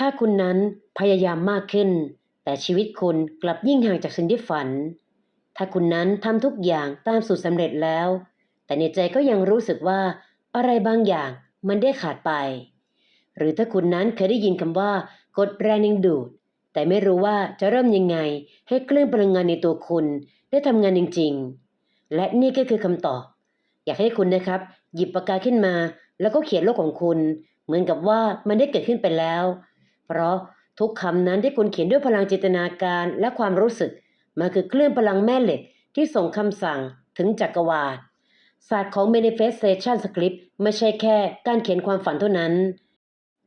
ถ้าคุณนั้นพยายามมากขึ้น แต่ชีวิตคุณกลับยิ่งห่างจากสิ่งที่ฝัน ถ้าคุณนั้นทำทุกอย่างตามสูตรสำเร็จแล้ว แต่ในใจก็ยังรู้สึกว่าอะไรบางอย่างมันได้ขาดไป หรือถ้าคุณนั้นเคยได้ยินคำว่ากดแรงดึงดูด แต่ไม่รู้ว่าจะเริ่มยังไงให้เคลื่อนพลังงานในตัวคุณได้ทำงานจริง ๆ และนี่ก็คือคำตอบ อยากให้คุณนะครับ หยิบปากกาขึ้นมา แล้วก็เขียนโลกของคุณ เหมือนกับว่ามันได้เกิดขึ้นไปแล้ว เพราะทุกคำนั้นที่คุณเขียนด้วยพลังจินตนาการและความรู้สึก มันคือคลื่นพลังแม่เหล็กที่ส่งคำสั่งถึงจักรวาลศาสตร์ของ manifestation script ไม่ใช่แค่การเขียนความฝันเท่านั้น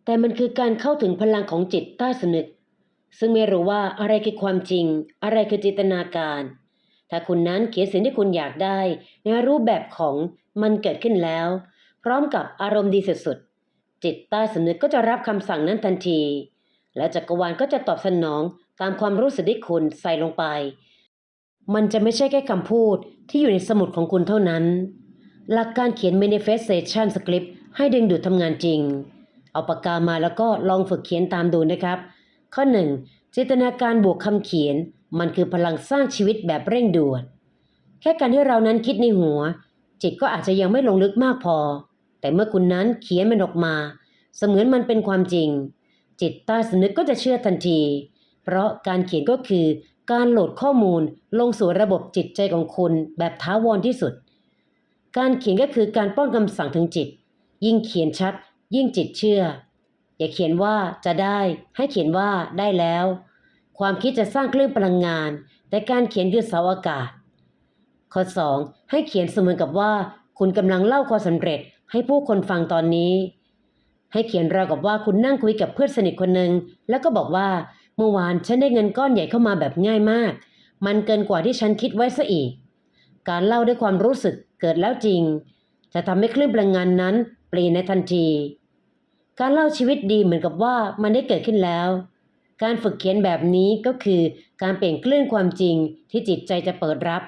แต่มันคือการเข้าถึงพลังของจิตใต้สำนึก ซึ่งไม่รู้ว่าอะไรคือความจริง อะไรคือจินตนาการ ถ้าคุณนั้นเขียนสิ่งที่คุณอยากได้ ในรูปแบบของมันเกิดขึ้นแล้ว พร้อมกับอารมณ์ดีสุดๆจิตใต้สำนึกก็จะรับคำสั่งนั้นทันที และจักรวาลก็จะตอบสนองตามความรู้สึกที่คุณใส่ลงไป มันจะไม่ใช่แค่คำพูดที่อยู่ในสมุดของคุณเท่านั้น หลักการเขียน manifestation script ให้ดึงดูดทำงานจริง เอาปากกามาแล้วก็ลองฝึกเขียนตามดูนะครับ ข้อ 1. จินตนาการบวกคำเขียน มันคือพลังสร้างชีวิตแบบเร่งด่วน แค่การที่เรานั้นคิดในหัว จิตก็อาจจะยังไม่ลงลึกมากพอ แต่เมื่อคุณนั้นเขียนมันออกมา เสมือนมันเป็นความจริง จิตใต้สำนึกก็จะเชื่อทันที เพราะการเขียนก็คือการโหลดข้อมูลลงสู่ระบบจิตใจของคุณแบบท้าวรที่สุด การเขียนก็คือการป้อนคำสั่งถึงจิต ยิ่งเขียนชัด ยิ่งจิตเชื่อ อย่าเขียนว่าจะได้ ให้เขียนว่าได้แล้ว ความคิดจะสร้างคลื่นพลังงาน แต่การเขียนคือเสาอากาศ ข้อ 2. ให้เขียนเสมือนกับว่า คุณกำลังเล่าความสำเร็จให้ผู้คนฟังตอนนี้ ให้เขียนราวกับว่าคุณนั่งคุยกับเพื่อนสนิทคนหนึ่งแล้วก็บอกว่า เมื่อวานฉันได้เงินก้อนใหญ่เข้ามาแบบง่ายมาก มันเกินกว่าที่ฉันคิดไว้ซะอีก การเล่าด้วยความรู้สึกเกิดแล้วจริง จะทำให้คลื่นพลังงานนั้นเปลี่ยนในทันที การเล่าชีวิตดีเหมือนกับว่ามันได้เกิดขึ้นแล้ว การฝึกเขียนแบบนี้ก็คือการเปลี่ยนคลื่นความจริงที่จิตใจจะเปิดรับ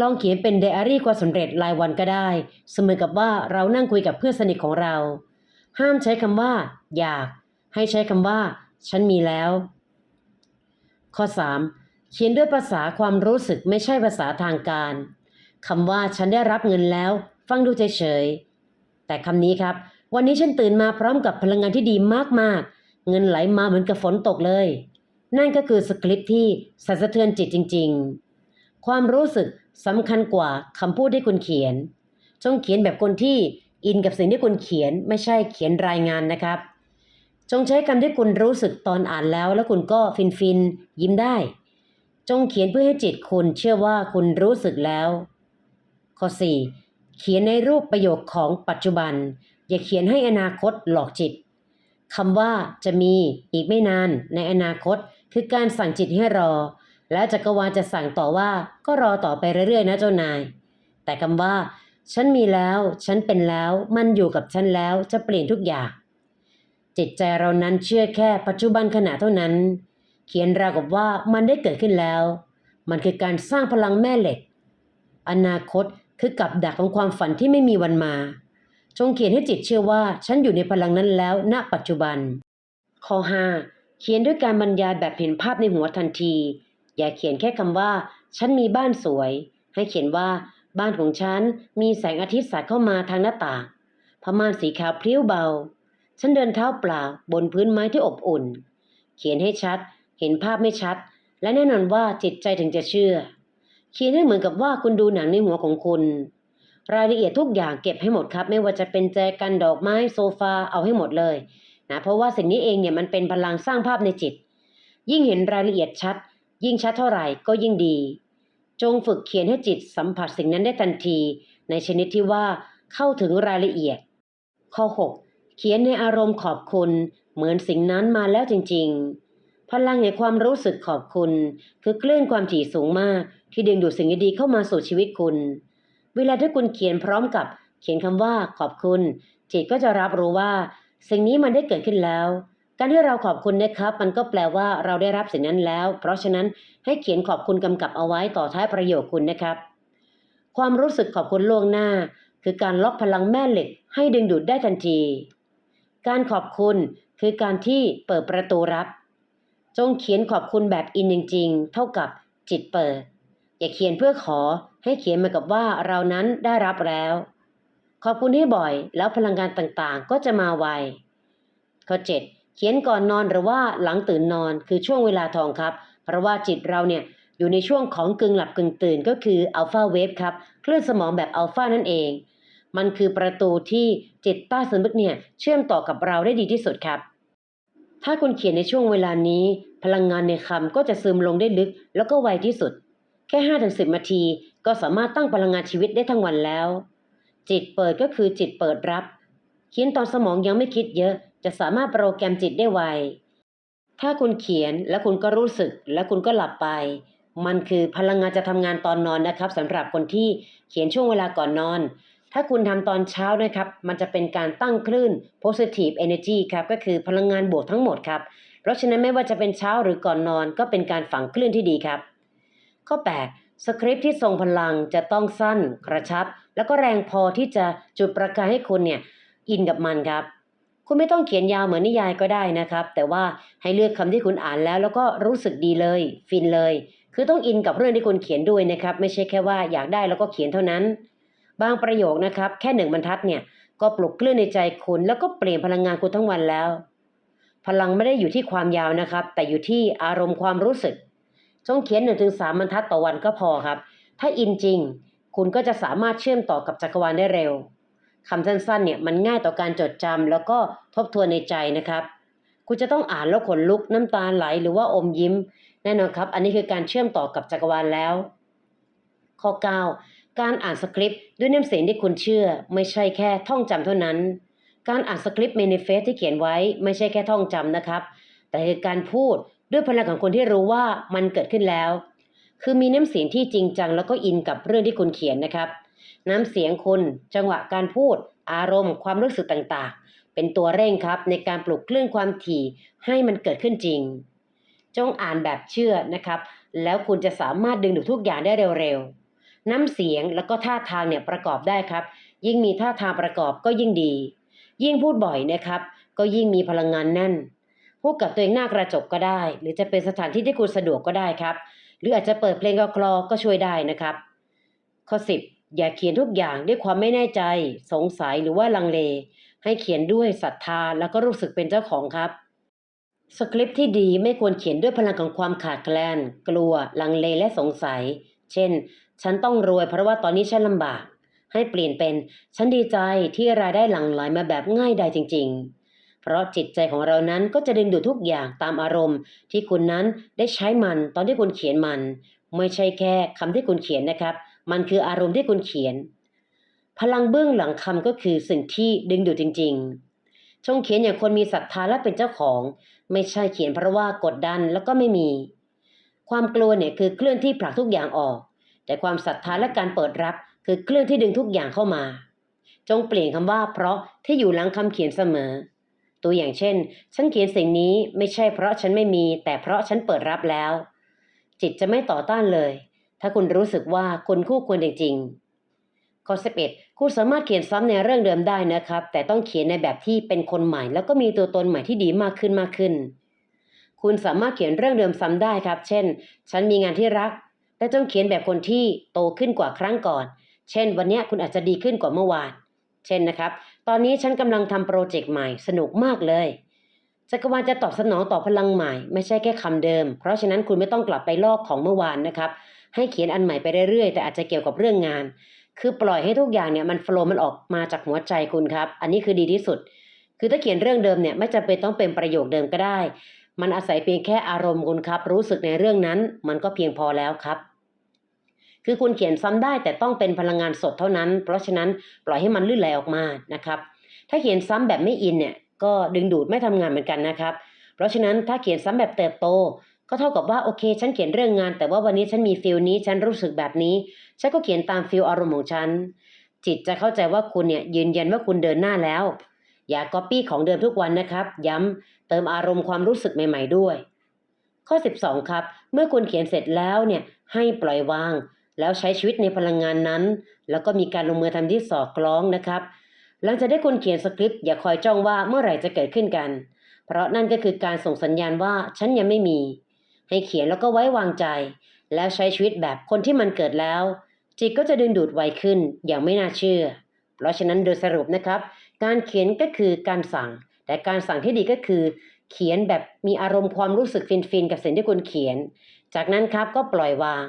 ลองเขียนเป็นไดอารี่ความสำเร็จรายวันก็ได้ เสมือนกับว่าเรานั่งคุยกับเพื่อนสนิทของเรา ห้ามใช้คำว่า อยาก ให้ใช้คำว่า ฉันมีแล้ว ข้อ 3. เขียนด้วยภาษาความรู้สึกไม่ใช่ภาษาทางการคำว่าฉันได้รับเงินแล้ว ฟังดูเฉยๆแต่คำนี้ครับ วันนี้ฉันตื่นมาพร้อมกับพลังงานที่ดีมากๆ เงินไหลมาเหมือนกับฝนตกเลย นั่นก็คือสคริปต์ที่สั่นสะเทือนจิตจริง ๆ ความรู้สึกสำคัญกว่าคำพูดที่คุณเขียน จงเขียนแบบคนที่ อินกับสิ่งที่คุณเขียนไม่ใช่เขียนรายงานนะครับ จงใช้คำที่คุณรู้สึกตอนอ่านแล้ว แล้วคุณก็ฟินฟินยิ้มได้ จงเขียนเพื่อให้จิตคุณเชื่อว่าคุณรู้สึกแล้ว ข้อ 4. เขียนในรูปประโยคของปัจจุบัน อย่าเขียนให้อนาคตหลอกจิตคำว่าจะมีอีกไม่นานในอนาคต คือการสั่งจิตให้รอ แล้วจักรวาลจะสั่งต่อว่าก็รอต่อไปเรื่อยๆ นะเจ้านาย แต่คำว่า ฉันมีแล้ว ฉันเป็นแล้ว มันอยู่กับฉันแล้ว จะเปลี่ยนทุกอย่าง จิตใจเรานั้นเชื่อแค่ปัจจุบันขณะเท่านั้น เขียนราวกับว่ามันได้เกิดขึ้นแล้ว มันคือการสร้างพลังแม่เหล็ก อนาคตคือกับดักของความฝันที่ไม่มีวันมา จงเขียนให้จิตเชื่อว่าฉันอยู่ในพลังนั้นแล้ว ณ ปัจจุบัน ข้อ5เขียนด้วยการบรรยายแบบเห็นภาพในหัวทันที อย่าเขียนแค่คำว่า ฉันมีบ้านสวย ให้เขียนว่า บ้านของฉันมีแสงอาทิตย์สาดเข้ามาทางหน้าต่างผ้าม่านสีขาวพลิ้วเบา ฉันเดินเท้าเปล่าบนพื้นไม้ที่อบอุ่น เขียนให้ชัด เห็นภาพไม่ชัด และแน่นอนว่าจิตใจถึงจะเชื่อ เขียนให้เหมือนกับว่าคุณดูหนังในหัวของคุณ รายละเอียดทุกอย่างเก็บให้หมดครับ ไม่ว่าจะเป็นแจกันดอกไม้โซฟาเอาให้หมดเลยนะเพราะว่าสิ่งนี้เองเนี่ยมันเป็นพลังสร้างภาพในจิต ยิ่งเห็นรายละเอียดชัด ยิ่งชัดเท่าไหร่ก็ยิ่งดี จงฝึกเขียนให้จิตสัมผัสสิ่งนั้นได้ทันที ในชนิดที่ว่าเข้าถึงรายละเอียด ข้อ 6 เขียนในอารมณ์ขอบคุณ เหมือนสิ่งนั้นมาแล้วจริง ๆ พลังแห่งความรู้สึกขอบคุณ คือคลื่นความถี่สูงมาก ที่ดึงดูดสิ่งดีๆเข้ามาสู่ชีวิตคุณ เวลาที่คุณเขียนพร้อมกับเขียนคำว่าขอบคุณ จิตก็จะรับรู้ว่า สิ่งนี้มันได้เกิดขึ้นแล้ว การที่เราขอบคุณนะครับ มันก็แปลว่าเราได้รับสิ่งนั้นแล้ว เพราะฉะนั้นให้เขียนขอบคุณกำกับเอาไว้ต่อท้ายประโยคคุณนะครับ ความรู้สึกขอบคุณล่วงหน้า คือการล็อกพลังแม่เหล็ก ให้ดึงดูดได้ทันที การขอบคุณคือการที่เปิดประตูรับ จงเขียนขอบคุณแบบอินจริงๆเท่ากับจิตเปิด อย่าเขียนเพื่อขอให้เขียนมากับว่าเรานั้นได้รับแล้ว ขอบคุณให้บ่อย แล้วพลังงานต่างๆ ก็จะมาไวข้อ7 เขียนก่อนนอนหรือว่าหลังตื่นนอนคือช่วงเวลาทองครับ เพราะว่าจิตเราเนี่ยอยู่ในช่วงของกึ่งหลับกึ่งตื่นก็คืออัลฟาเวฟครับคลื่นสมองแบบอัลฟานั่นเอง มันคือประตูที่จิตใต้สำนึกเนี่ยเชื่อมต่อกับเราได้ดีที่สุดครับ ถ้าคุณเขียนในช่วงเวลานี้ พลังงานในคำก็จะซึมลงได้ลึก แล้วก็ไวที่สุด แค่ 5-10ถึงนาทีก็สามารถตั้งพลังงานชีวิตได้ทั้งวันแล้ว จิตเปิดก็คือจิตเปิดรับ เขียนตอนสมองยังไม่คิดเยอะ จะสามารถโปรแกรมจิตได้ไว ถ้าคุณเขียนแล้วคุณก็รู้สึกแล้วคุณก็หลับไป มันคือพลังงานจะทำงานตอนนอนนะครับสำหรับคนที่เขียนช่วงเวลาก่อนนอน ถ้าคุณทำตอนเช้านะครับ มันจะเป็นการตั้งคลื่น positive energy ครับก็คือพลังงานบวกทั้งหมดครับ เพราะฉะนั้นไม่ว่าจะเป็นเช้าหรือก่อนนอน ก็เป็นการฝังคลื่นที่ดีครับ ข้อ 8สคริปต์ที่ทรงพลังจะต้องสั้นกระชับ แล้วก็แรงพอที่จะจุดประกายให้คุณเนี่ยอินกับมันครับ คุณไม่ต้องเขียนยาวเหมือนนิยายก็ได้นะครับ แต่ว่าให้เลือกคำที่คุณอ่านแล้ว แล้วก็รู้สึกดีเลย ฟินเลย คือต้องอินกับเรื่องที่คุณเขียนด้วยนะครับ ไม่ใช่แค่ว่าอยากได้แล้วก็เขียนเท่านั้น บางประโยคนะครับ แค่หนึ่งบรรทัดเนี่ย ก็ปลุกคลื่นในใจคุณ แล้วก็เปลี่ยนพลังงานคุณทั้งวันแล้ว พลังไม่ได้อยู่ที่ความยาวนะครับ แต่อยู่ที่อารมณ์ความรู้สึก จงเขียนหนึ่งถึงสามบรรทัดต่อวันก็พอครับ ถ้าอินจริง คุณก็จะสามารถเชื่อมต่อกับจักรวาลได้เร็ว คำสั้นๆเนี่ยมันง่ายต่อการจดจำแล้วก็ทบทวนในใจนะครับ คุณจะต้องอ่านแล้วขนลุกน้ำตาไหลหรือว่าอมยิ้ม แน่นอนครับ อันนี้คือการเชื่อมต่อกับจักรวาลแล้ว ข้อ 9 การอ่านสคริปต์ด้วยน้ำเสียงที่คุณเชื่อ ไม่ใช่แค่ท่องจำเท่านั้น การอ่านสคริปต์เมนิเฟสที่เขียนไว้ไม่ใช่แค่ท่องจำนะครับ แต่คือการพูดด้วยพลังของคนที่รู้ว่ามันเกิดขึ้นแล้ว คือมีน้ำเสียงที่จริงจังแล้วก็อินกับเรื่องที่คุณเขียนนะครับ น้ำเสียงคุณจังหวะการพูด อารมณ์ ความรู้สึกต่างๆ เป็นตัวเร่งครับในการปลุกคลื่นความถี่ให้มันเกิดขึ้นจริง จงอ่านแบบเชื่อนะครับ แล้วคุณจะสามารถดึงดูดทุกอย่างได้เร็วๆ น้ำเสียงแล้วก็ท่าทางเนี่ยประกอบได้ครับ ยิ่งมีท่าทางประกอบก็ยิ่งดี ยิ่งพูดบ่อยนะครับ ก็ยิ่งมีพลังงานแน่นพูดกับตัวเองหน้ากระจกก็ได้ หรือจะเป็นสถานที่ที่คุณสะดวกก็ได้ครับ หรืออาจจะเปิดเพลงคลอก็ช่วยได้นะครับ ข้อ 10 อย่าเขียนทุกอย่างด้วยความไม่แน่ใจ สงสัยหรือว่าลังเล ให้เขียนด้วยศรัทธาแล้วก็รู้สึกเป็นเจ้าของครับ สคริปต์ที่ดีไม่ควรเขียนด้วยพลังของความขาดแคลน กลัว ลังเลและสงสัย เช่น ฉันต้องรวยเพราะว่าตอนนี้ฉันลำบาก ให้เปลี่ยนเป็น ฉันดีใจที่รายได้หลั่งไหลมาแบบง่ายดายจริง ๆ เพราะจิตใจของเรานั้นก็จะดึงดูดทุกอย่างตามอารมณ์ ที่คุณนั้นได้ใช้มันตอนที่คุณเขียนมัน ไม่ใช่แค่คำที่คุณเขียนนะครับ มันคืออารมณ์ที่คุณเขียน พลังเบื้องหลังคำก็คือสิ่งที่ดึงดูดจริง ๆ จงเขียนอย่างคนมีศรัทธาและเป็นเจ้าของ ไม่ใช่เขียนเพราะว่ากดดันแล้วก็ไม่มี ความกลัวเนี่ยคือเคลื่อนที่ผลักทุกอย่างออก แต่ความศรัทธาและการเปิดรับคือเคลื่อนที่ดึงทุกอย่างเข้ามา จงเปลี่ยนคำว่า เพราะที่อยู่หลังคำเขียนเสมอ ตัวอย่างเช่น ฉันเขียนสิ่งนี้ไม่ใช่เพราะฉันไม่มี แต่เพราะฉันเปิดรับแล้ว จิตจะไม่ต่อต้านเลย ถ้าคุณรู้สึกว่าคุณคู่ควรจริงๆข้อ11คุณสามารถเขียนซ้ำในเรื่องเดิมได้นะครับ แต่ต้องเขียนในแบบที่เป็นคนใหม่ แล้วก็มีตัวตนใหม่ที่ดีมากขึ้นมากขึ้น คุณสามารถเขียนเรื่องเดิมซ้ำได้ครับ เช่น ฉันมีงานที่รักแต่จงเขียนแบบคนที่โตขึ้นกว่าครั้งก่อน เช่น วันนี้คุณอาจจะดีขึ้นกว่าเมื่อวาน เช่นนะครับ ตอนนี้ฉันกำลังทำโปรเจกต์ใหม่สนุกมากเลยจักรวาลจะตอบสนองต่อพลังใหม่ ไม่ใช่แค่คำเดิม เพราะฉะนั้นคุณไม่ต้องกลับไปลอกของเมื่อวานนะครับ ให้เขียนอันใหม่ไปเรื่อยๆ แต่อาจจะเกี่ยวกับเรื่องงาน คือปล่อยให้ทุกอย่างเนี่ยมันโฟล์มันออกมาจากหัวใจคุณครับ อันนี้คือดีที่สุด คือถ้าเขียนเรื่องเดิมเนี่ยไม่จำเป็นต้องเป็นประโยคเดิมก็ได้ มันอาศัยเพียงแค่อารมณ์คุณครับ รู้สึกในเรื่องนั้น มันก็เพียงพอแล้วครับ คือคุณเขียนซ้ำได้แต่ต้องเป็นพลังงานสดเท่านั้น เพราะฉะนั้นปล่อยให้มันลื่นไหลออกมานะครับ ถ้าเขียนซ้ำแบบไม่อินเนี่ยก็ดึงดูดไม่ทำงานเหมือนกันนะครับ เพราะฉะนั้นถ้าเขียนซ้ำแบบเติบโต ก็เท่ากับว่าโอเค ฉันเขียนเรื่องงาน แต่ว่าวันนี้ฉันมีฟิลนี้ฉันรู้สึกแบบนี้ ฉันก็เขียนตามฟิลอารมณ์ของฉัน จิตจะเข้าใจว่าคุณเนี่ยยืนยันว่าคุณเดินหน้าแล้ว อย่าก๊อปปี้ของเดิมทุกวันนะครับ ย้ำเติมอารมณ์ความรู้สึกใหม่ ๆด้วย ข้อ 12 ครับ เมื่อคุณเขียนเสร็จแล้วเนี่ยให้ปล่อยวาง แล้วใช้ชีวิตในพลังงานนั้น แล้วก็มีการลงมือทำที่สอดคล้องนะครับ หลังจากได้คุณเขียนสคริปต์อย่าคอยจ้องว่าเมื่อไหร่จะเกิดขึ้นกัน เพราะนั่นก็คือการส่งสัญญาณว่าฉันยังไม่มี ให้เขียนแล้วก็ไว้วางใจ แล้วใช้ชีวิตแบบคนที่มันเกิดแล้ว จิตก็จะดึงดูดไวขึ้นอย่างไม่น่าเชื่อ เพราะฉะนั้นโดยสรุปนะครับ การเขียนก็คือการสั่ง แต่การสั่งที่ดีก็คือ เขียนแบบมีอารมณ์ความรู้สึกฟินๆกับสิ่งที่คุณเขียน จากนั้นครับก็ปล่อยวาง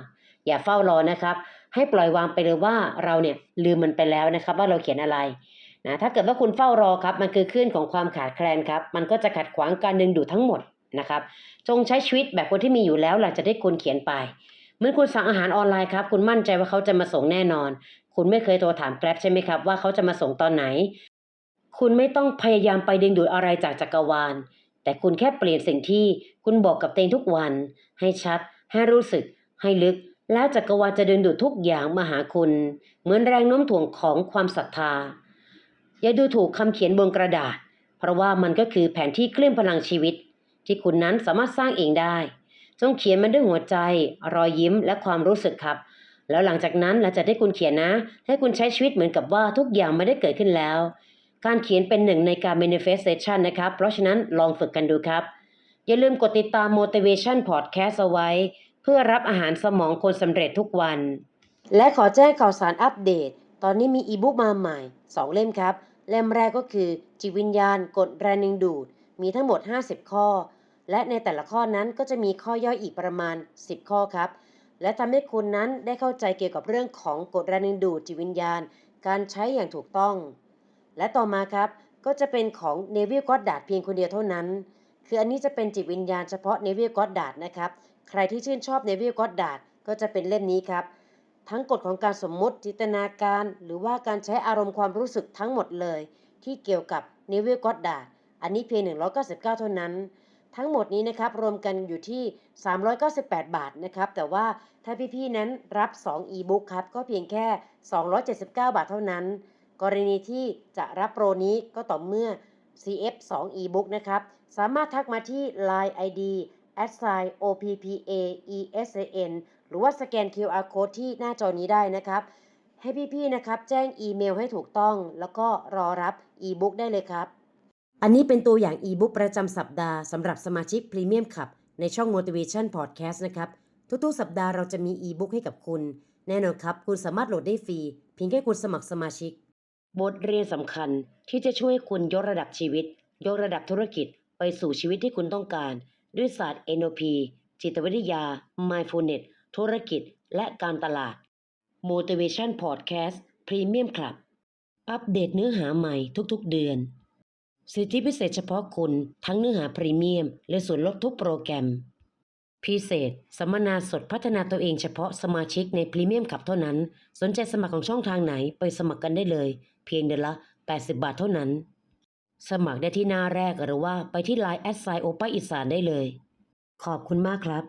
อย่าเฝ้ารอนะครับ ให้ปล่อยวางไปเลยว่าเราเนี่ยลืมมันไปแล้วนะครับ ว่าเราเขียนอะไรนะถ้าเกิดว่าคุณเฝ้ารอครับ มันคือคลื่นของความขาดแคลนครับ มันก็จะขัดขวางการดึงดูดทั้งหมด นะครับ จงใช้ชีวิตแบบคนที่มีอยู่แล้วหลังจากที่คุณเขียนไปเหมื่อนคุณสั่งอาหารออนไลน์ครับ คุณมั่นใจว่าเขาจะมาส่งแน่นอน คุณไม่เคยโทรถามแกร็บใช่ไหมครับ ว่าเขาจะมาส่งตอนไหน คุณไม่ต้องพยายามไปดึงดูดอะไรจากจักรวาล แต่คุณแค่เปลี่ยนสิ่งที่คุณบอกกับตัวเองทุกวัน ให้ชัด ให้รู้สึก ให้ลึก แล้วจักรวาลจะดึงดูดทุกอย่างมาหาคุณ เหมือนแรงโน้มถ่วงของความศรัทธา อย่าดูถูกคำเขียนบนกระดาษ เพราะว่ามันก็คือแผนที่คลื่นพลังชีวิต ที่คุณนั้นสามารถสร้างเองได้ จงเขียนมันด้วยหัวใจ รอยยิ้มและความรู้สึกครับ แล้วหลังจากนั้นหลังจากที่คุณเขียนนะ ให้คุณใช้ชีวิตเหมือนกับว่าทุกอย่างไม่ได้เกิดขึ้นแล้ว การเขียนเป็นหนึ่งในการ manifestation นะครับ เพราะฉะนั้นลองฝึกกันดูครับ อย่าลืมกดติดตาม motivation podcast เอาไว้ เพื่อรับอาหารสมองคนสำเร็จทุกวัน และขอแจ้งข่าวสารอัปเดต ตอนนี้มีอีบุ๊กมาใหม่ 2 เล่มครับ เล่มแรกก็คือจิตวิญญาณกฎแรงดึงดูดมีทั้งหมด 50 ข้อ และในแต่ละข้อนั้นก็จะมีข้อย่อยอีกประมาณ 10 ข้อครับ และทำให้คุณนั้นได้เข้าใจเกี่ยวกับเรื่องของกฎแรงดึงดูดจิตวิญญาณ การใช้อย่างถูกต้อง และต่อมาครับก็จะเป็นของเนวิลก็อดดาดเพียงคนเดียวเท่านั้น คืออันนี้จะเป็นจิตวิญญาณเฉพาะเนวิลก็อดดาดนะครับ ใครที่ชื่นชอบเนวิลก็อดดาดก็จะเป็นเล่มนี้ครับ ทั้งกฎของการสมมุติจินตนาการ หรือว่าการใช้อารมณ์ความรู้สึกทั้งหมดเลย ที่เกี่ยวกับเนวิลก็อดดาดอันนี้เพียง199 เท่านั้น ทั้งหมดนี้นะครับรวมกันอยู่ที่ 398 บาทนะครับแต่ว่าถ้าพี่ๆนั้นรับ2 e-book ครับก็เพียงแค่ 279 บาทเท่านั้น กรณีที่จะรับโปรนี้ก็ต่อเมื่อ CF 2 e-book นะครับสามารถทักมาที่ Line ID s i o p p a e s a n หรือว่าสแกน QR code ที่หน้าจอนี้ได้นะครับ ให้พี่ๆนะครับแจ้งอีเมลให้ถูกต้อง แล้วก็รอรับ e-book ได้เลยครับ อันนี้เป็นตัวอย่าง e-book ประจำสัปดาห์สำหรับสมาชิก Premium Club ในช่อง Motivation Podcast นะครับ ทุกๆ สัปดาห์เราจะมี e-book ให้กับคุณ แน่นอนครับ คุณสามารถโหลดได้ฟรีเพียงแค่คุณสมัครสมาชิก บทเรียนสำคัญที่จะช่วยให้คุณยกระดับชีวิต ยกระดับธุรกิจ ไปสู่ชีวิตที่คุณต้องการ ด้วยศาสตร์ NLP จิตวิทยา Mindfulness ธุรกิจ และการตลาด Motivation Podcast Premium Club อัปเดตเนื้อหาใหม่ทุกๆ เดือน สิทธิพิเศษเฉพาะคุณทั้งเนื้อหาพรีเมียม และส่วนลดทุกโปรแกรม พิเศษ สัมมนาสดพัฒนาตัวเองเฉพาะสมาชิกในพรีเมียมขับเท่านั้น สนใจสมัครของช่องทางไหนไปสมัครกันได้เลย เพียงเดือนละ 80 บาทเท่านั้น สมัครได้ที่หน้าแรกหรือว่าไปที่ Line แอดไซโอป้าอีสานได้เลย ขอบคุณมากครับ